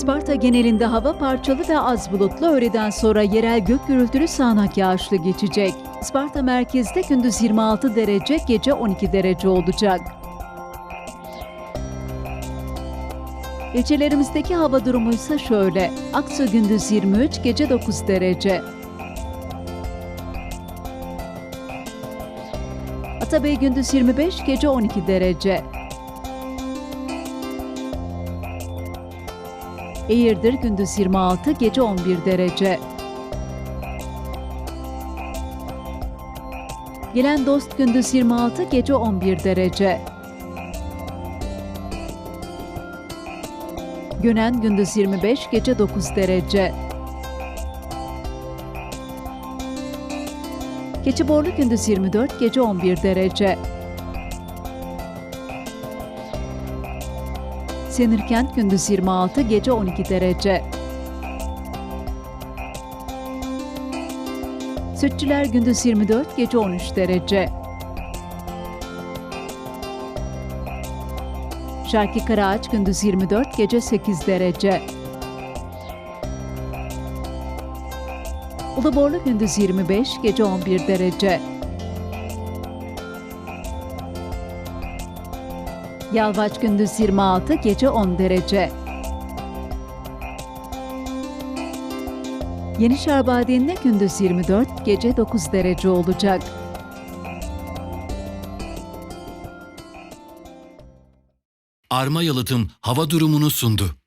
Isparta genelinde hava parçalı ve az bulutlu öğleden sonra yerel gök gürültülü sağanak yağışlı geçecek. Isparta merkezde gündüz 26 derece, gece 12 derece olacak. İlçelerimizdeki hava durumu ise şöyle. Aksu gündüz 23, gece 9 derece. Atabey gündüz 25, gece 12 derece. Eğirdir gündüz 26, gece 11 derece. Gelen dost gündüz 26, gece 11 derece. Gönen gündüz 25, gece 9 derece. Keçiborlu gündüz 24, gece 11 derece. Senirkent gündüz 26, gece 12 derece. Sütçüler gündüz 24, gece 13 derece. Şarkı Karaağaç gündüz 24, gece 8 derece. Uluborlu gündüz 25, gece 11 derece. Yalvaç gündüz 26, gece 10 derece. Yeni Şarbadiye'nde gündüz 24, gece 9 derece olacak. Arma Yalıtım hava durumunu sundu.